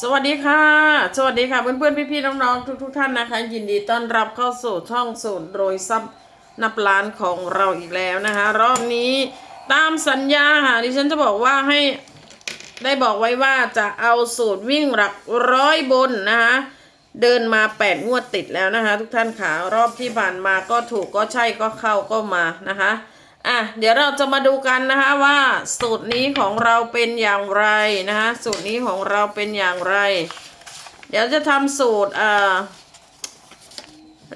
สวัสดีค่ะ สวัสดีค่ะเพื่อนๆพี่ๆน้องๆทุกๆท่านนะคะ ยินดีต้อนรับเข้าสู่ช่องสูตรโรยซับนับล้านของเราอีกแล้วนะคะ รอบนี้ตามสัญญาค่ะดิฉันจะบอกว่าให้ได้บอกไว้ว่าจะเอาสูตรวิ่งหลักร้อยบนนะคะเดินมาแปดงวดติดแล้วนะคะ ทุกท่านค่ะรอบที่ผ่านมาก็ถูกก็ใช่ก็เข้าก็มานะคะ อะเดี๋ยวเราจะมาดูกันนะคะว่าสูตรนี้ของเราเป็นอย่างไรนะคะสูตรนี้ของเราเป็นอย่างไร เดี๋ยวจะทำสูตรอ่า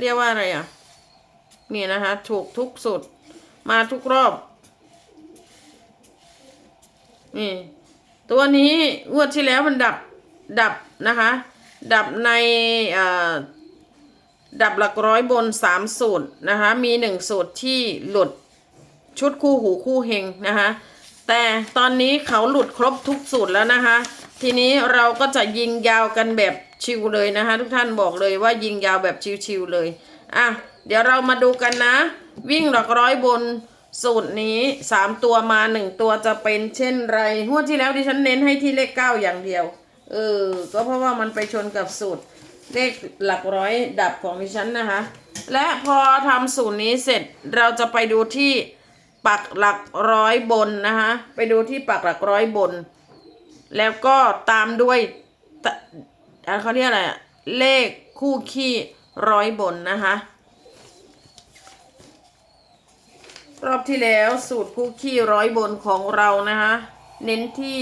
เรียกว่าอะไรอะนี่นะคะถูกทุกสูตรมาทุกรอบนี่ตัวนี้งวดที่แล้วมันดับดับนะคะ ดับในอ่าดับหลักร้อยบนสามสูตรนะคะมีหนึ่งสูตรที่หลุด ชุดคู่หูคู่เฮงนะคะ แต่ตอนนี้เขาหลุดครบทุกสูตรแล้วนะคะ ทีนี้เราก็จะยิงยาวกันแบบชิวเลยนะคะ ทุกท่านบอกเลยว่ายิงยาวแบบชิวๆเลยอะเดี๋ยวเรามาดูกันนะ วิ่งหลักร้อยบนสูตรนี้สามตัวมาหนึ่งตัวจะเป็นเช่นไรหัวที่แล้วดิฉันเน้นให้ที่เลขเก้าอย่างเดียวเออก็เพราะว่ามันไปชนกับสูตรเลขหลักร้อยดับของดิฉันนะคะ และพอทำสูตรนี้เสร็จเราจะไปดูที่ ปักหลักร้อยบนนะคะไปดูที่ปักหลักร้อยบน แล้วก็ตามด้วยอะเขาเรียกอะไรเลขคู่ขี้ร้อยบนนะคะรอบที่แล้วสูตรคู่ขี้ร้อยบนของเรานะคะเน้นที่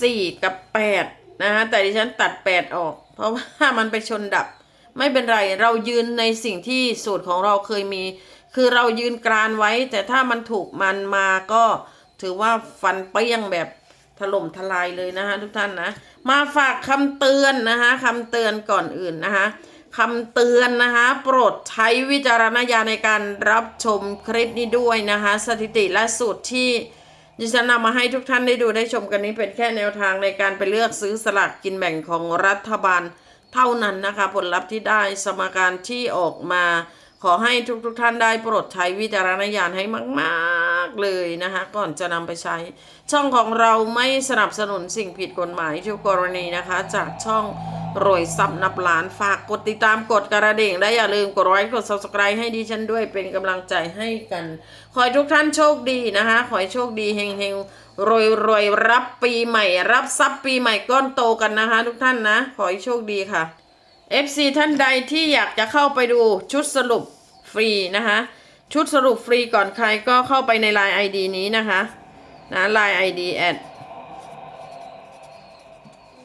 สี่กับแปดนะคะแต่ดิฉันตัดแปดออก เพราะว่ามันไปชนดับ ไม่เป็นไรเรายืนในสิ่งที่สูตรของเราเคยมี คือเรายืนกรานไว้ แต่ถ้ามันถูกมันมาก็ถือว่าฟันเปี้ยงแบบถล่มทลายเลยนะคะทุกท่านนะ มาฝากคำเตือนนะคะคำเตือนก่อนอื่นนะคะคำเตือนนะคะโปรดใช้วิจารณญาณในการรับชมคลิปนี้ด้วยนะคะ สถิติและสูตรที่ดิฉันนำมาให้ทุกท่านได้ดูได้ชมกันนี้เป็นแค่แนวทางในการไปเลือกซื้อสลากกินแบ่งของรัฐบาลเท่านั้นนะคะ ผลลัพธ์ที่ได้สมการที่ออกมา ขอให้ทุกๆทท่านได้โปรดใช้วิจารณญาณให้มากๆเลยนะคะ ก่อนจะนำไปใช้ ช่องของเราไม่สนับสนุนสิ่งผิดกฎหมายทุกกรณีนะคะ จากช่องรวยซับนับล้านฝากกดติดตามกดกระดิ่งและอย่าลืมกดไลค์กด subscribe ให้ดิฉันด้วยเป็นกำลังใจให้กัน ขอให้ทุกท่านโชคดีนะคะ ขอให้โชคดีเฮงเฮงรวยรวยรับปีใหม่ รับทรัพย์ปีใหม่ก้อนโตกันนะคะ ทุกท่านนะ ขอให้โชคดีค่ะ FC ท่านใดที่อยากจะเข้าไปดูชุดสรุปฟรีนะคะ ชุดสรุปฟรีก่อนใครก็เข้าไปใน Line ID นี้นะคะนะ Line ID แอด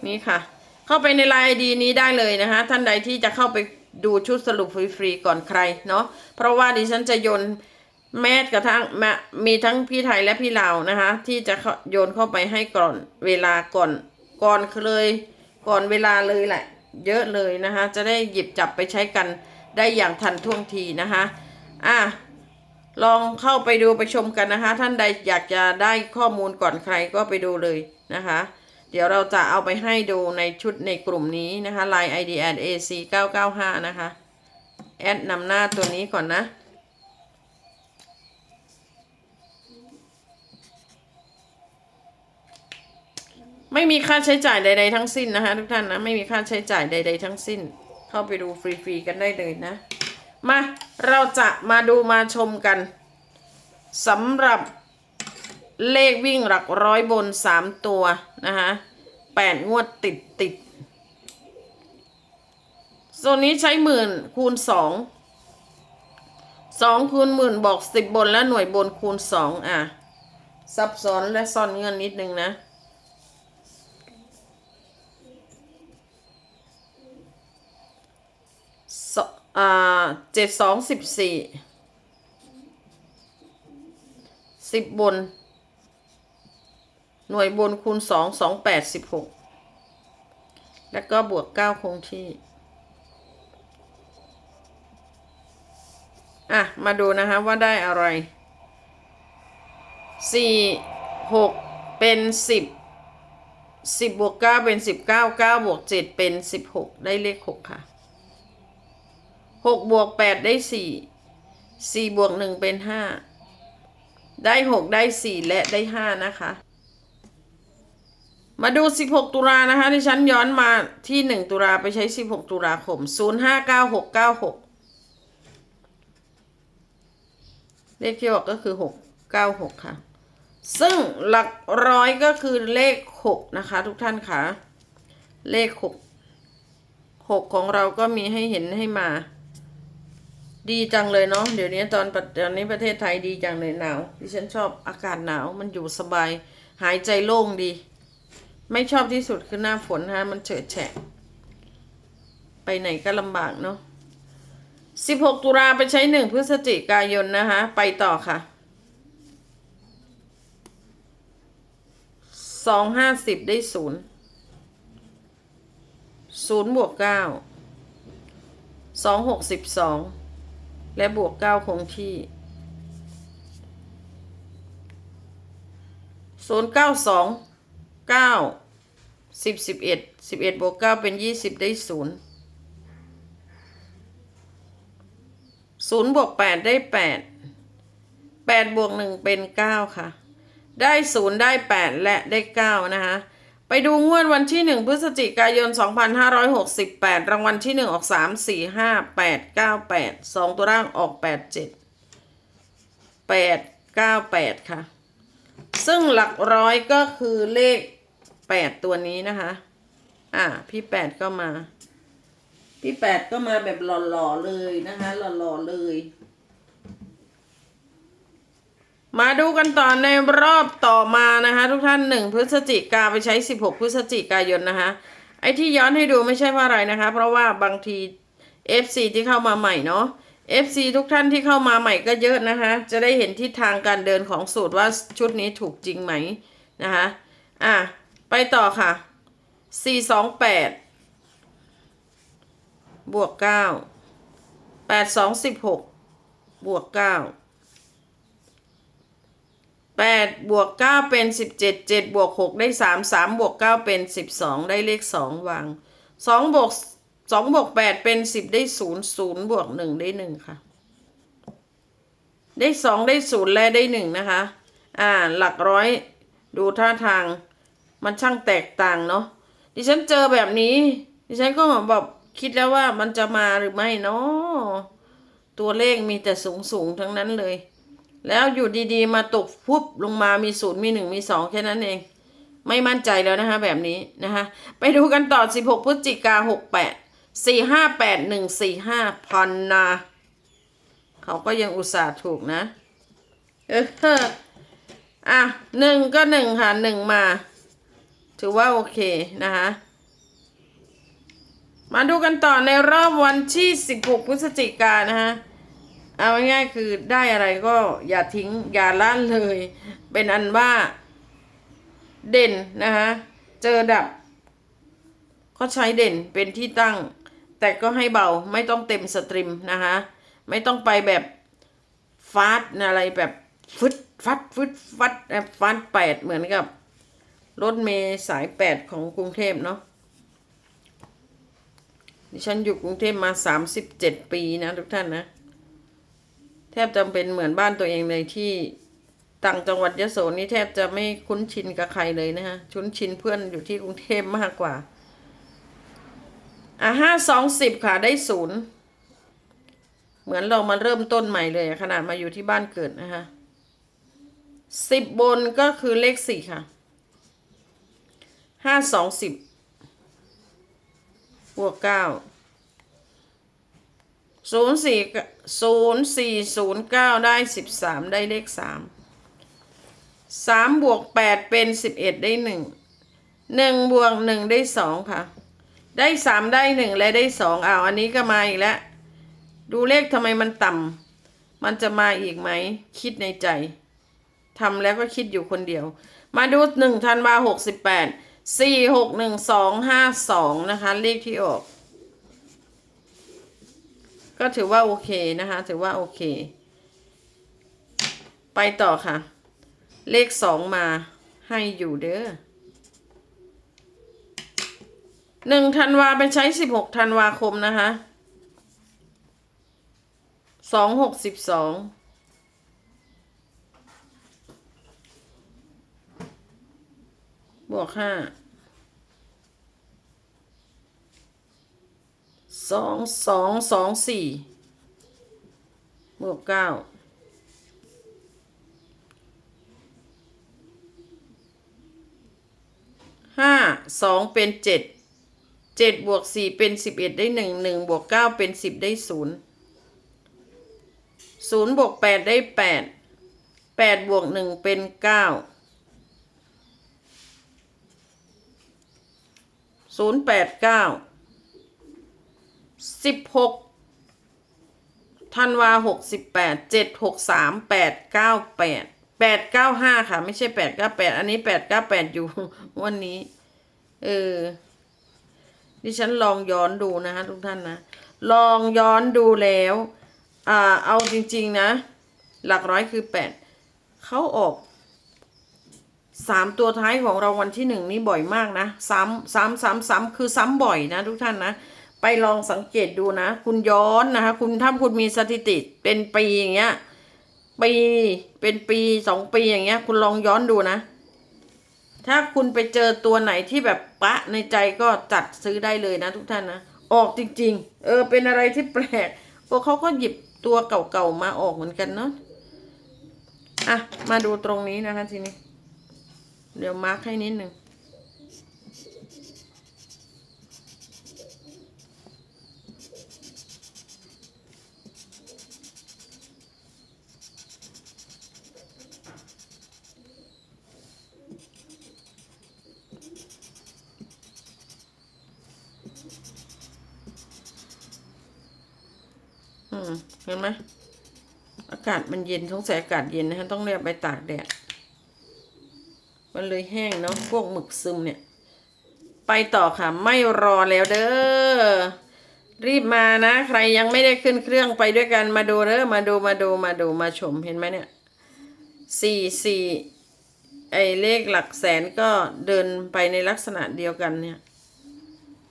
นี่ค่ะ เข้าไปใน Line ID นี้ได้เลยนะคะ ท่านใดที่จะเข้าไปดูชุดสรุปฟรีๆก่อนใครเนาะเพราะว่าดิฉันจะโยนแมสกระทั่งมมีทั้งพี่ไทยและพี่ลาวนะคะ ที่จะโยนเข้าไปให้ก่อนเวลาก่อนก่อนเลยก่อนเวลาเลยแหละ เยอะเลยนะคะ จะได้หยิบจับไปใช้กันได้อย่างทันท่วงทีนะคะอะลองเข้าไปดูไปชมกันนะคะ ท่านใดอยากจะได้ข้อมูลก่อนใครก็ไปดูเลยนะคะ เดี๋ยวเราจะเอาไปให้ดูในชุดในกลุ่มนี้นะคะ Line ID at AC 995นะคะ แอดนำหน้าตัวนี้ก่อนนะ ไม่มีค่าใช้จ่ายใด ๆ ทั้งสิ้นนะคะทุกท่านนะไม่มีค่าใช้จ่ายใด ๆ ทั้งสิ้น เข้าไปดูฟรีๆกันได้เลยนะ มาเราจะมาดูมาชมกันสำหรับเลขวิ่งหลักร้อยบนสามตัวนะคะแปดงวดติดติดโซนนี้ใช้หมื่นคูณสองสองคูณหมื่นบอกสิบบนและหน่วยบนคูณสองอะซับซ้อนและซ่อนเงื่อนนิดนึงนะ ส อ่าเจ็ดสองสิบสี่สิบบน หน่วยบนคูณสองสองแปดสิบหกแล้วก็บวกเก้าคงที่ อะ มาดูนะคะว่าได้อะไรสี่หกเป็นสิบสิบบวกเก้าเป็นสิบเก้าเก้าบวกเจ็ดเป็นสิบหกได้เลขหกค่ะ หกบวกแปดได้สี่สี่บวกหนึ่งเป็นห้าได้หกได้สี่และได้ห้านะคะ มาดู16ตุลานะคะที่ฉันย้อนมาที่1ตุลาไปใช้16ตุลาคม059696เลขที่ออกก็คือ696ค่ะ ซึ่งหลักร้อยก็คือเลข6นะคะ ทุกท่านค่ะ เลข6 6ของเราก็มีให้เห็นให้มา ดีจังเลยเนาะเดี๋ยวนี้ตอนตอนนี้ประเทศไทยดีจังเลยหนาวดิฉันชอบอากาศหนาวมันอยู่สบาย หายใจโล่งดี ไม่ชอบที่สุดคือหน้าฝนฮะมันเฉอะแฉะ ไปไหนก็ลำบากเนาะ16ตุลาไปใช้1พฤศจิกายนนะคะไปต่อค่ะ250ได้0 0บวก9 262 และบวก9คงที่092 9 10 11 11บวก9เป็น20ได้0 0บวก8ได้8 8บวก1เป็น9ค่ะ ได้0ได้8และได้9นะคะ ไปดูงวดวันที่ 1 พฤศจิกายน 2568 รางวัลที่ 1 ออก 3 4 5 8 9 8 2 ตัวร่างออก 8 7 8 9 8 ค่ะ ซึ่งหลักร้อยก็คือเลข 8 ตัวนี้นะคะ อ่า พี่ 8 ก็มา พี่ 8 ก็มาแบบหล่อๆเลยนะคะ หล่อๆเลย มาดูกันต่อในรอบต่อมานะคะทุกท่านหนึ่งพฤศจิกาไปใช้ 16 พฤศจิกายนนะคะไอ้ที่ย้อนให้ดูไม่ใช่ว่าอะไรนะคะ เพราะว่าบางที FC ที่เข้ามาใหม่เนาะ FC ทุกท่านที่เข้ามาใหม่ก็เยอะนะคะ จะได้เห็นทิศทางการเดินของสูตรว่าชุดนี้ถูกจริงไหมนะคะอะไปต่อค่ะ 428 บวก 9 8 2 16 บวก 9 แปดบวกเก้าเป็นสิบเจ็ดเจ็ดบวกหกได้สามสามบวกเก้าเป็นสิบสองได้เลขสองวางสองบวกสองบวกแปดเป็นสิบได้ศูนย์ศูนย์บวกหนึ่งได้หนึ่งค่ะ ได้สองได้ศูนย์และได้หนึ่งนะคะ อ่า หลักร้อยดูท่าทางมันช่างแตกต่างเนาะดิฉันเจอแบบนี้ ดิฉันก็แบบคิดแล้วว่ามันจะมาหรือไม่เนาะตัวเลขมีแต่สูงสูงทั้งนั้นเลย แล้วอยู่ดีๆ มาตกพุบลงมามีศูนย์มีหนึ่งมีสองแค่นั้นเอง ไม่มั่นใจแล้วนะคะ แบบนี้นะคะ ไปดูกันต่อ 16 พฤศจิกา68 458 145พันนา เขาก็ยังอุตส่าห์ถูกนะ เอออะหนึ่งก็หนึ่งค่ะหนึ่งมา ถือว่าโอเคนะคะมาดูกันต่อในรอบวันที่ 16 พฤศจิกานนะคะ เอาง่ายๆคือได้อะไรก็อย่าทิ้งอย่าละเลย เป็นอันว่าเด่นนะคะเจอดับ ก็ใช้เด่นเป็นที่ตั้ง แต่ก็ให้เบาไม่ต้องเต็มสตรีมนะคะไม่ต้องไปแบบฟาดอะไรแบบฟึดฟัดฟึดฟัดแบบฟาดแปดเหมือนกับรถเมย์สายแปดของกรุงเทพเนาะดิฉันอยู่กรุงเทพมาสามสิบเจ็ดปีนะทุกท่านนะ บจะเป็นเหมือนบ้านตัวเองเลยที่ต่างจังหวัดยโสนี่แทบจะไม่คุ้นชินกับใครเลยนะคะชุนชินเพื่อนอยู่ที่กรุงเทพมากกว่า อะห้าสองสิบค่ะได้ศูนย์เหมือนเรามาเริ่มต้นใหม่เลย ขนาดมาอยู่ที่บ้านเกิดนะคะสิบบนก็คือเลขสี่ค่ะห้าสองสิบบวกเก้า ศูนย์สี่ศูนย์สี่ศูนย์เก้าได้สิบสามได้เลขสามสามบวกแปดเป็นสิบเอ็ดได้หนึ่งหนึ่งบวกหนึ่งได้สองค่ะ ได้สามได้หนึ่งและได้สองอ้าวอันนี้ก็มาอีกแล้ว ดูเลขทำไมมันต่ำมันจะมาอีกไหม คิดในใจทำแล้วก็คิดอยู่คนเดียว มาดูหนึ่งธันวาหกสิบแปดสี่หกหนึ่งสองห้าสองนะคะ เลขที่ออก ก็ถือว่าโอเคนะคะ ถือว่าโอเค ไปต่อค่ะ เลขสองมาให้อยู่เด้อหนึ่งธันวาไปใช้สิบหกธันวาคมนะคะสองหกสิบสองบวกห้า สองสองสองสี่บวกเก้าห้าสองเป็นเจ็ดเจ็ดบวกสี่เป็นสิบเอ็ดได้หนึ่งหนึ่งบวกเก้าเป็นสิบได้ศูนย์ศูนย์บวกแปดได้แปดแปดบวกหนึ่งเป็นเก้าศูนย์แปดเก้า สิบหกธันวาหกสิบแปดเจ็ดหกสามแปดเก้าแปดแปดเก้าห้าค่ะ ไม่ใช่แปดเก้าแปดอันนี้แปดเก้าแปดอยู่วันนี้ เออ ดิฉันลองย้อนดูนะฮะทุกท่านนะ ลองย้อนดูแล้ว อ่า เอาจริง ๆ นะ หลักร้อยคือแปดเขาออกสามตัวท้ายของเราวันที่หนึ่งนี่บ่อยมากนะ ซ้ำซ้ำซ้ำซ้ำคือซ้ำบ่อยนะทุกท่านนะ ไปลองสังเกตดูนะ คุณย้อนนะคะ คุณถ้าคุณมีสถิติเป็นปีอย่างเงี้ย ปีเป็นปีสองปีอย่างเงี้ย คุณลองย้อนดูนะ ถ้าคุณไปเจอตัวไหนที่แบบปะในใจก็จัดซื้อได้เลยนะ ทุกท่านนะออกจริง ๆ เออ เป็นอะไรที่แปลกพวกเขาก็หยิบตัวเก่าๆมาออกเหมือนกันเนาะอะ มาดูตรงนี้นะคะทีนี้ เดี๋ยวมาร์คให้นิดหนึ่ง อืม เห็นไหมอากาศมันเย็นสงสัยอากาศเย็นนะฮะต้องเรียกไปตากแดดมันเลยแห้งเนาะพวกหมึกซึมเนี่ย ไปต่อค่ะ ไม่รอแล้วเด้อรีบมานะ ใครยังไม่ได้ขึ้นเครื่องไปด้วยกันมาดูเด้อมาดูมาดูมาดูมาชมเห็นไหมเนี่ยสี่สี่ไอเลขหลักแสนก็เดินไปในลักษณะเดียวกันเนี่ย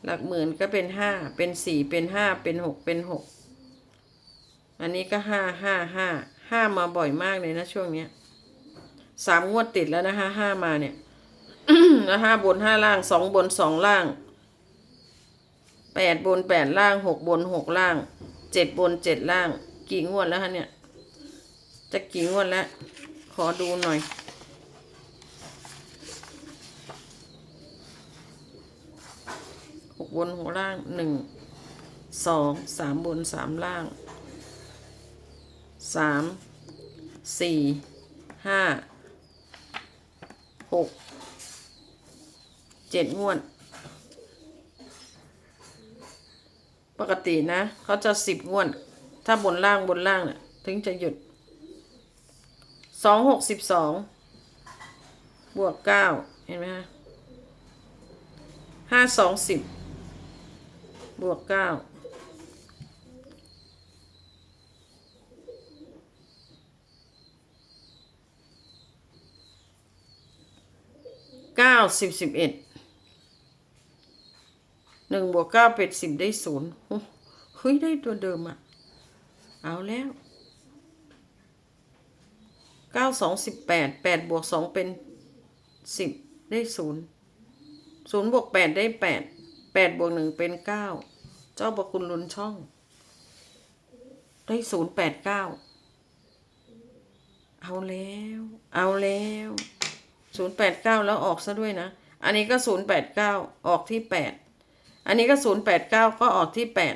หลักหมื่นก็เป็นห้าเป็นสี่เป็นห้าเป็นหกเป็นหก อันนี้ก็ห้าห้าห้าห้ามาบ่อยมากเลยนะช่วงเนี้ยสามงวดติดแล้วนะคะห้ามาเนี่ยแล้วห้าบนห้าล่างสองบนสองล่างแปดบนแปดล่างหกบนหกล่างเจ็ดบนเจ็ดล่าง กี่งวดแล้วคะเนี่ย จะกี่งวดแล้ว ขอดูหน่อยหกบนหกล่างหนึ่งสองสามบนสามล่าง สามสี่ห้าหกเจ็ดงวด ปกตินะ เขาจะสิบงวด ถ้าบนล่างบนล่างน่ะ ถึงจะหยุดสองหกสิบสองบวกเก้าเห็นไหมฮะห้าสองสิบบวกเก้า เก้าสิบสิบเอ็ดหนึ่งบวกเก้าเป็นสิบได้ศูนย์เฮ้ยได้ตัวเดิมอะเอาแล้วเก้าสองสิบแปดแปดบวกสองเป็นสิบได้ศูนย์ศูนย์บวกแปดได้แปดแปดบวกหนึ่งเป็นเก้าเจ้าประคุณลุนช่อง ได้ศูนย์แปดเก้าเอาแล้ว เอาแล้ว ศูนย์แปดเก้าแล้วออกซะด้วยนะ อันนี้ก็ศูนย์แปดเก้าออกที่แปดอันนี้ก็ศูนย์แปดเก้าก็ออกที่แปด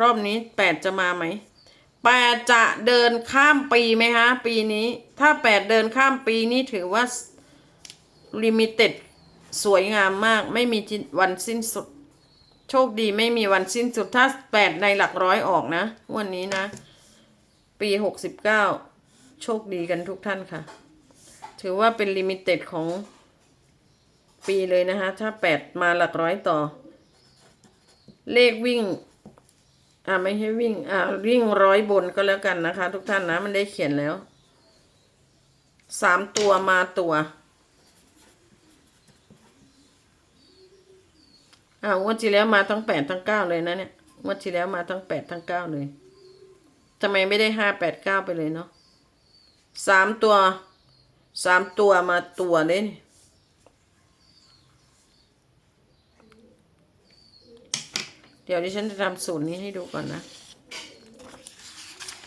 รอบนี้แปดจะมาไหมแปดจะเดินข้ามปีไหมฮะ ปีนี้ ถ้าแปดเดินข้ามปีนี้ถือว่าลิมิเต็ดสวยงามมาก ไม่มีวันสิ้นสุด โชคดีไม่มีวันสิ้นสุด ถ้าแปดในหลักร้อยออกนะ วันนี้นะ ปีหกสิบเก้าโชคดีกันทุกท่านค่ะ ถือว่าเป็นลิมิเต็ดของปีเลยนะคะ ถ้าแปดมาหลักร้อยต่อ เลขวิ่ง อ่าไม่ให้วิ่ง อ่าวิ่งร้อยบนก็แล้วกันนะคะ ทุกท่านนะ มันได้เขียนแล้ว สามตัวมาตัวอ่างวดที่แล้วมาทั้งแปดทั้งเก้าเลยนะเนี่ยงวดที่แล้วมาทั้งแปดทั้งเก้าเลยทำไมไม่ได้ห้าแปดเก้าไปเลยเนาะสามตัว สามตัวมาตัวเลยนี่เดี๋ยวดิฉันจะทำสูตรนี้ให้ดูก่อนนะ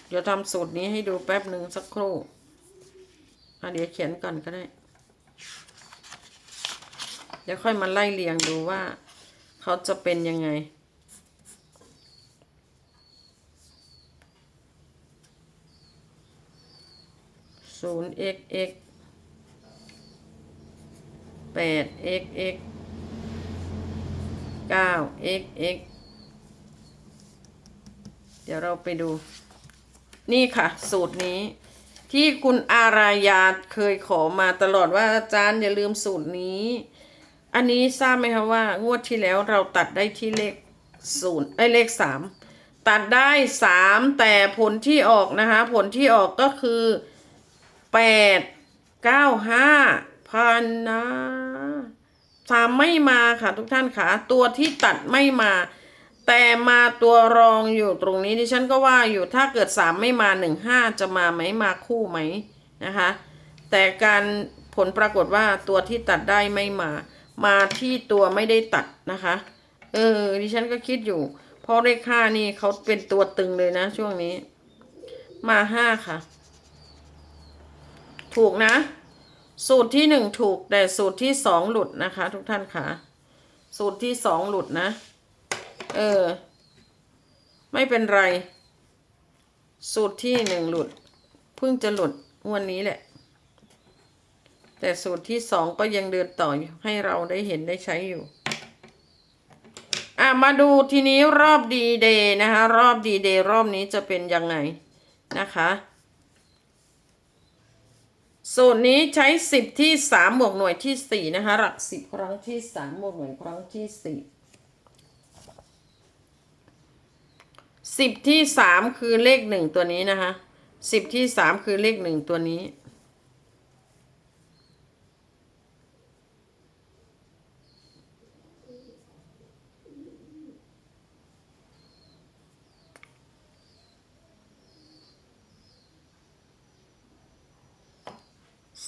เดี๋ยวทำสูตรนี้ให้ดูแป๊บหนึ่งสักครู่อะเดี๋ยวเขียนก่อนก็ได้ เดี๋ยวค่อยมาไล่เรียงดูว่าเขาจะเป็นยังไงศูนย์ x x แปด x x เก้า x x เดี๋ยวเราไปดู นี่ค่ะ สูตรนี้ ที่คุณอารายาเคยขอมาตลอดว่าอาจารย์อย่าลืมสูตรนี้ อันนี้ทราบไหมคะว่า งวดที่แล้วเราตัดได้ที่เลขศูนย์ไอ้เลขสามตัดได้สามแต่ผลที่ออกนะคะ ผลที่ออกก็คือแปดเก้าห้า พันนะสามไม่มาค่ะทุกท่านค่ะ ตัวที่ตัดไม่มา แต่มาตัวรองอยู่ตรงนี้ดิฉันก็ว่าอยู่ถ้าเกิดสามไม่มาหนึ่งห้าจะมาไหมมาคู่ไหมนะคะ แต่การผลปรากฏว่าตัวที่ตัดได้ไม่มา มาที่ตัวไม่ได้ตัดนะคะ เออดิฉันก็คิดอยู่ เพราะเลขห้านี่เขาเป็นตัวตึงเลยนะช่วงนี้ มาห้าค่ะ ถูกนะ สูตรที่หนึ่งถูกแต่สูตรที่สองหลุดนะคะ ทุกท่านค่ะสูตรที่สองหลุดนะ เออ ไม่เป็นไร สูตรที่หนึ่งหลุดเพิ่งจะหลุดวันนี้แหละ แต่สูตรที่สองก็ยังเดินต่ออยู่ให้เราได้เห็นได้ใช้อยู่อะมาดูทีนี้รอบดีเดย์นะคะ รอบดีเดย์รอบนี้จะเป็นยังไงนะคะ สูตรนี้ใช้สิบที่สามบวกหน่วยที่สี่นะคะ หลักสิบครั้งที่สามบวกหน่วยครั้งที่สี่สิบที่สามคือเลขหนึ่งตัวนี้นะคะสิบที่สามคือเลขหนึ่งตัวนี้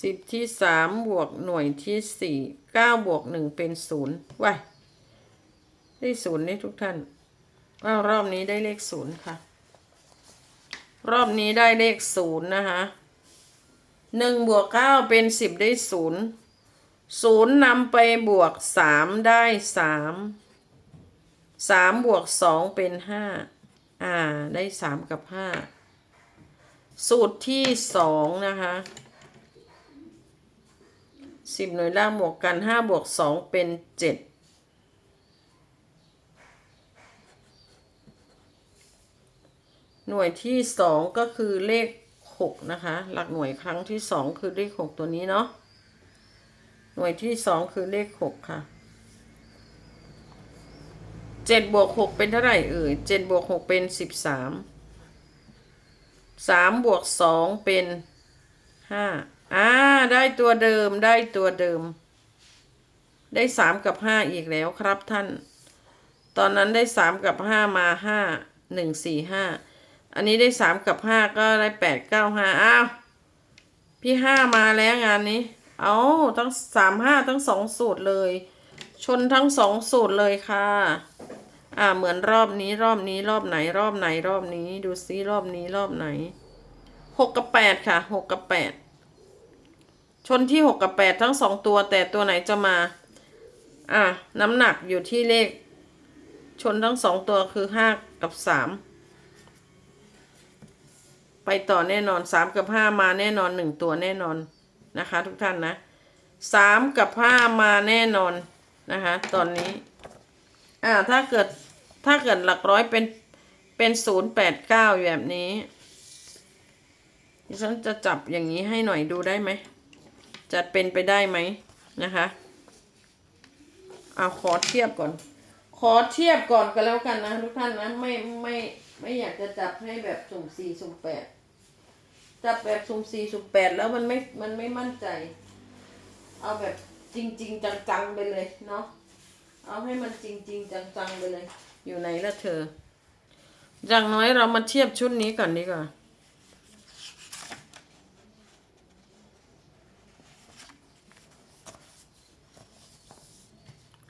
สิบที่สามบวกหน่วยที่สี่เก้าบวกหนึ่งเป็นศูนย์ว้ายได้ศูนย์นี่ทุกท่านอ้ารอบนี้ได้เลขศูนย์ค่ะ รอบนี้ได้เลขศูนย์นะคะหนึ่งบวกเก้าเป็นสิบได้ศูนย์ศูนย์นำไปบวกสามได้สามสามบวกสองเป็นห้าอ่า ได้สามกับห้าสูตรที่สองนะคะ สิบหน่วยล่างบวกกันห้าบวกสองเป็นเจ็ดหน่วยที่สองก็คือเลขหกนะคะ หลักหน่วยครั้งที่สองคือเลขหกตัวนี้เนาะหน่วยที่สองคือเลขหกค่ะเจ็ดบวกหกเป็นเท่าไหร่เอ่ยเจ็ดบวกหกเป็นสิบสามสามบวกสองเป็นห้า อ่า ได้ตัวเดิมได้ตัวเดิม ได้สามกับห้าอีกแล้วครับท่าน ตอนนั้นได้สามกับห้ามาห้าหนึ่งสี่ห้าอันนี้ได้สามกับห้าก็ได้แปดเก้าห้าอ้าว พี่ห้ามาแล้วงานนี้ เอาทั้งสามห้าทั้งสองสูตรเลย ชนทั้งสองสูตรเลยค่ะ อ่าเหมือนรอบนี้รอบนี้รอบไหนรอบไหนรอบนี้ ดูซิรอบนี้รอบไหนหกกับแปดค่ะหกกับแปด ชนที่หกกับแปดทั้งสองตัวแต่ตัวไหนจะมา อะ น้ำหนักอยู่ที่เลข ชนทั้งสองตัวคือห้ากับสามไปต่อแน่นอนสามกับห้ามาแน่นอนหนึ่งตัวแน่นอนนะคะ ทุกท่านนะสามกับห้ามาแน่นอนนะคะ ตอนนี้ อ่าถ้าเกิดถ้าเกิดหลักร้อยเป็นเป็นศูนย์แปดเก้าแบบนี้ดิฉันจะจับอย่างนี้ให้หน่อยดูได้ไหม จะเป็นไปได้ไหมนะคะเอาขอเทียบก่อน ขอเทียบก่อนก็แล้วกันนะทุกท่านนะไม่ไม่ไม่อยากจะจับให้แบบสุ่มสี่สุ่มแปดจับแบบสุ่มสี่สุ่มแปดแล้วมันไม่มันไม่มั่นใจ เอาแบบจริงจริงจังๆไปเลยเนาะเอาให้มันจริงจริงจังๆไปเลย อยู่ไหนละเธออย่างน้อยเรามาเทียบชุดนี้ก่อนดีกว่า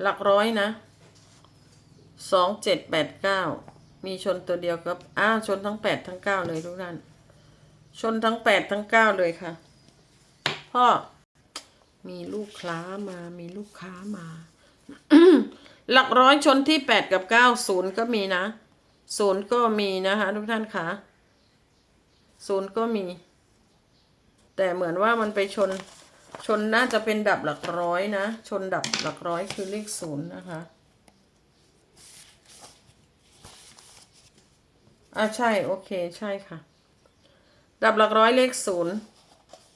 หลักร้อยนะสองเจ็ดแปดเก้ามีชนตัวเดียวครับอ้าวชนทั้งแปดทั้งเก้าเลยทุกท่านชนทั้งแปดทั้งเก้าเลยค่ะ พ่อ มีลูกค้ามา มีลูกค้ามา หลักร้อยชนที่แปดกับเก้าศูนย์ก็มีนะศูนย์ก็มีนะคะทุกท่านคะศูนย์ก็มี แต่เหมือนว่ามันไปชน ชนน่าจะเป็นดับหลักร้อยนะ ชนดับหลักร้อยคือเลขศูนย์นะคะอ่าใช่ โอเค ใช่ค่ะ ดับหลักร้อยเลขศูนย์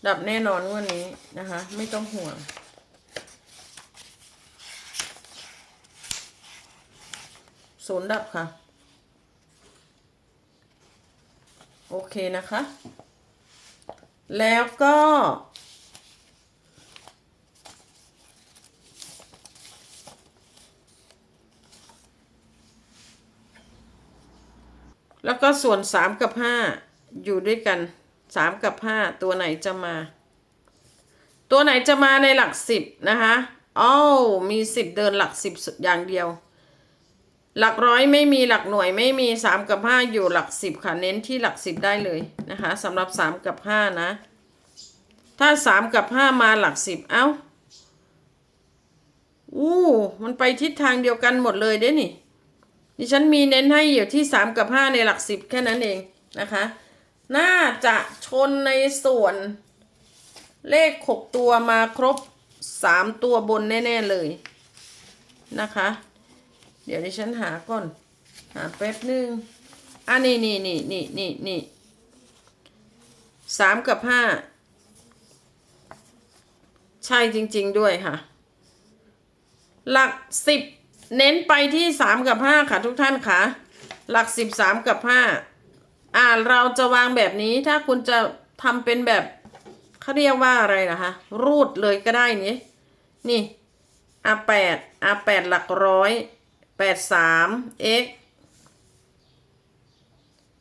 ดับแน่นอนวันนี้นะคะ ไม่ต้องห่วง ศูนย์ดับค่ะ โอเคนะคะ แล้วก็ แล้วก็ส่วนสามกับห้าอยู่ด้วยกันสามกับห้าตัวไหนจะมา ตัวไหนจะมาในหลักสิบนะคะอ้าวมีสิบเดินหลักสิบอย่างเดียว หลักร้อยไม่มีหลักหน่วยไม่มีสามกับห้าอยู่หลักสิบค่ะเน้นที่หลักสิบได้เลยนะคะสำหรับสามกับห้านะ ถ้าสามกับห้ามาหลักสิบเอ้าอู้มันไปทิศทางเดียวกันหมดเลยเด้นี่ ดิฉันมีเน้นให้อยู่ที่สามกับห้าในหลักสิบแค่นั้นเองนะคะ น่าจะชนในส่วนเลขหกตัวมาครบสามตัวบนแน่ ๆ เลยนะคะ เดี๋ยวดิฉันหาก่อน หาแป๊บหนึ่งอะนี่นี่นี่นี่นี่นี่สามกับห้าใช่จริง ๆ ด้วยค่ะ หลักสิบ เน้นไปที่สามกับห้าค่ะทุกท่านค่ะ หลักสิบสามกับห้าอ่าเราจะวางแบบนี้ถ้าคุณจะทำเป็นแบบเขาเรียกว่าอะไรนะคะ รูดเลยก็ได้นี่นี่อะแปดอะแปดหลักร้อยแปดสาม x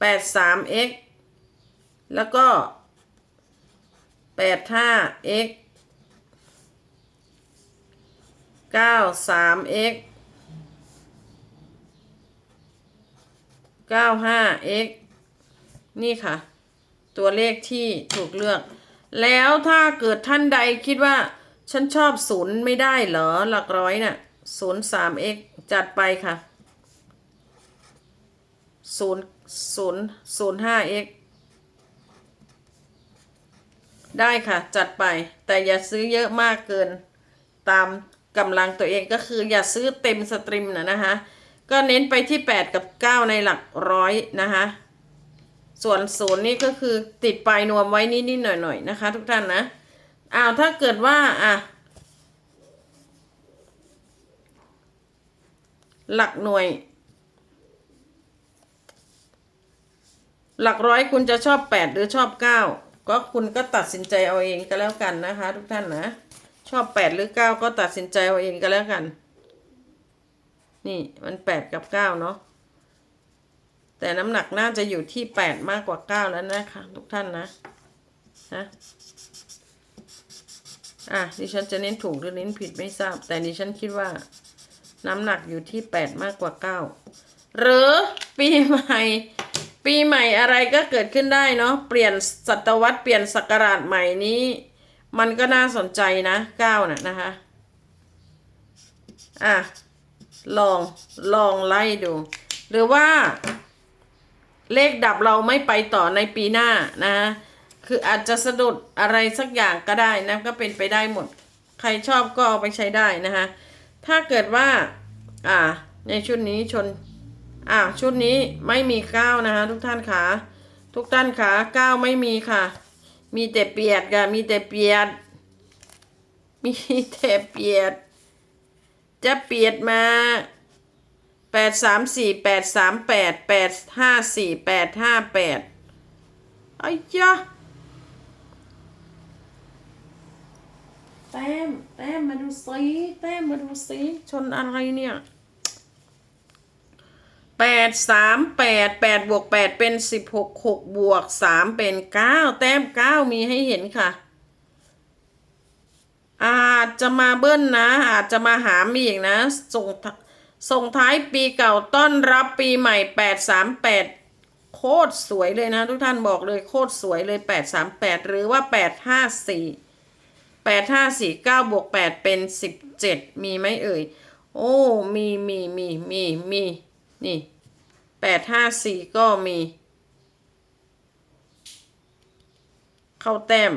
แปดสาม x แล้วก็แปดห้า x เก้าสาม x เก้าห้า x นี่ค่ะ ตัวเลขที่ถูกเลือก แล้วถ้าเกิดท่านใดคิดว่า ฉันชอบศูนย์ไม่ได้เหรอ หลักร้อยน่ะศูนย์สาม x จัดไปค่ะศูนย์ศูนย์ศูนย์ห้า x ได้ค่ะ จัดไป แต่อย่าซื้อเยอะมากเกิน ตามกำลังตัวเองก็คืออย่าซื้อเต็มสตรีมนะนะคะ ก็เน้นไปที่ 8 กับ 9 ในหลักร้อยนะคะ ส่วนศูนย์นี่ก็คือติดปลายนวมไว้นิดๆหน่อยๆนะคะ ทุกท่านนะอ้าวถ้าเกิดว่าอะหลักหน่วย หลักร้อยคุณจะชอบ 8 หรือชอบ 9 ก็คุณก็ตัดสินใจเอาเองก็แล้วกันนะคะ ทุกท่านนะ ชอบ 8 หรือ 9 ก็ตัดสินใจเอาเองก็แล้วกัน นี่มัน8กับ9เนาะแต่น้ำหนักน่าจะอยู่ที่8มากกว่า9แล้วนะคะ ทุกท่านนะนะอะดิฉันจะเน้นถูกหรือเน้นผิดไม่ทราบ แต่ดิฉันคิดว่า น้ำหนักอยู่ที่8มากกว่า9หรือปีใหม่ปีใหม่อะไรก็เกิดขึ้นได้เนาะเปลี่ยนศตวรรษเปลี่ยนศักราชใหม่นี้ มันก็น่าสนใจนะ9น่ะนะคะ อะ ลองลองไล่ดู หรือว่า เลขดับเราไม่ไปต่อในปีหน้านะคืออาจจะสะดุดอะไรสักอย่างก็ได้นะก็เป็นไปได้หมด ใครชอบก็เอาไปใช้ได้นะคะถ้าเกิดว่า อ่า ในชุดนี้ชนอ่าชุดนี้ไม่มีก้าวนะคะทุกท่านขาทุกท่านขาก้าวไม่มีค่ะ มีแต่เปียดค่ะมีแต่เปียด มีแต่เปียด จะเปียดมาแปดสามสี่แปดสามแปดแปดห้าสี่แปดห้าแปดไอ้ยะแต้มแต้มมาดูซิแต้มมาดูซิชนอะไรเนี่ยแปดสามแปดแปดบวกแปดเป็นสิบหกหกบวกสามเป็นเก้าแต้มเก้ามีให้เห็นค่ะ อาจจะมาเบิ้ลนะ อาจจะมาหามอีกนะ ส่งส่งท้ายปีเก่าต้อนรับปีใหม่แปดสามแปดโคตรสวยเลยนะ ทุกท่านบอกเลยโคตรสวยเลยแปดสามแปดหรือว่าแปดห้าสี่แปดห้าสี่เก้าบวกแปดเป็นสิบเจ็ดมีไหมเอ่ย โอ้ มีมีมีมีมีนี่แปดห้าสี่ก็มี เข้าแต้ม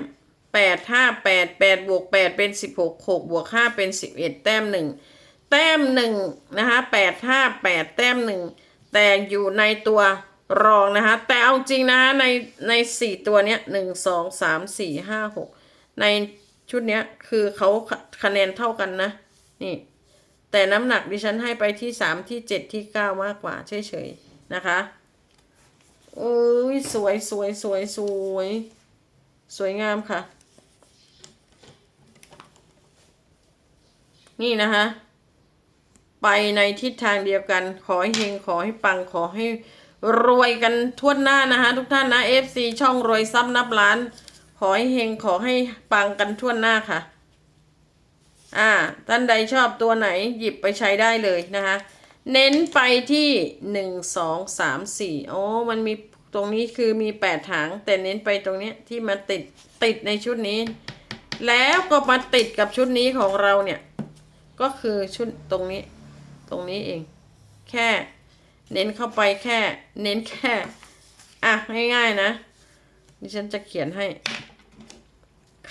แปดห้าแปดแปดบวกแปดเป็นสิบหกหกบวกห้าเป็นสิบเอ็ดแต้มหนึ่งแต้มหนึ่งนะคะแปดห้าแปดแต้มหนึ่งแต่อยู่ในตัวรองนะคะแต่เอาจริงนะในในสี่ตัวเนี้ยหนึ่งสองสามสี่ห้าหกในชุดเนี้ยคือเขาคะแนนเท่ากันนะนี่แต่น้ำหนักดิฉันให้ไปที่สามที่เจ็ดที่เก้ามากกว่าเฉยๆนะคะเอ้ยสวยสวยสวยสวย สวยงามค่ะ นี่นะคะ ไปในทิศทางเดียวกัน ขอให้เฮงขอให้ปังขอให้รวยกันทั่วหน้านะคะทุกท่านนะ FC ช่องรวยซับนับล้าน ขอให้เฮงขอให้ปังกันทั่วหน้าค่ะ อ่า ท่านใดชอบตัวไหนหยิบไปใช้ได้เลยนะคะ เน้นไปที่หนึ่งสองสามสี่โอ้มันมีตรงนี้คือมีแปดหางแต่เน้นไปตรงนี้ที่มาติดติดในชุดนี้ แล้วก็มาติดกับชุดนี้ของเราเนี่ย ก็คือชุดตรงนี้ตรงนี้เอง แค่เน้นเข้าไปแค่ เน้นแค่ อะ ง่าย ๆ นะดิฉันจะเขียนให้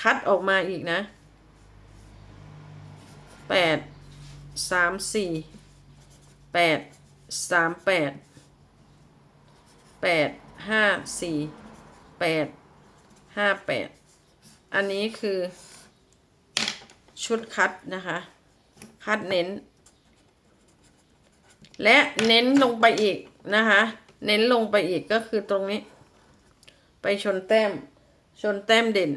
คัดออกมาอีกนะแปดสามสี่แปดสามแปดแปดห้าสี่แปดห้าแปดอันนี้คือชุดคัดนะคะ คัดเน้น และเน้นลงไปอีกนะคะ เน้นลงไปอีกก็คือตรงนี้ ไปชนแต้ม ชนแต้มเด่น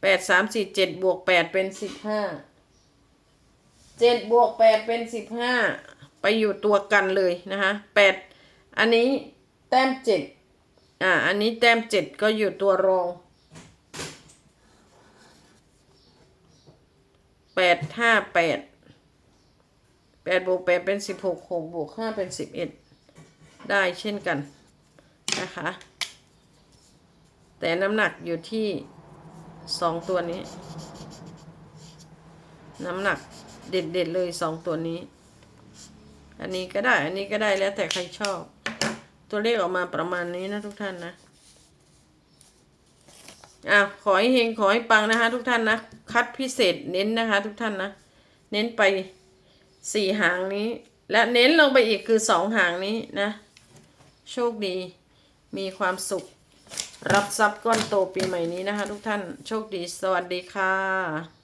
แปดสามสี่เจ็ดบวกแปดเป็นสิบห้าเจ็ดบวกแปดเป็นสิบห้าไปอยู่ตัวกันเลยนะคะแปดอันนี้แต้มเจ็ดอ่า อันนี้แต้มเจ็ดก็อยู่ตัวรองแปดห้าแปด แปดบวกแปดเป็นสิบหกหกบวกห้าเป็นสิบเอ็ดได้เช่นกันนะคะ แต่น้ำหนักอยู่ที่สองตัวนี้ น้ำหนักเด็ดเด็ดๆเลยสองตัวนี้ อันนี้ก็ได้ อันนี้ก็ได้แล้วแต่ใครชอบ ตัวเลขออกมาประมาณนี้นะทุกท่านนะอะขอให้เฮงขอให้ปังนะคะ ทุกท่านนะ คัดพิเศษเน้นนะคะ ทุกท่านนะ เน้นไป สี่หางนี้ และเน้นลงไปอีกคือสองหางนี้นะ โชคดี มีความสุข รับทรัพย์ก้อนโตปีใหม่นี้นะคะ ทุกท่าน โชคดี สวัสดีค่ะ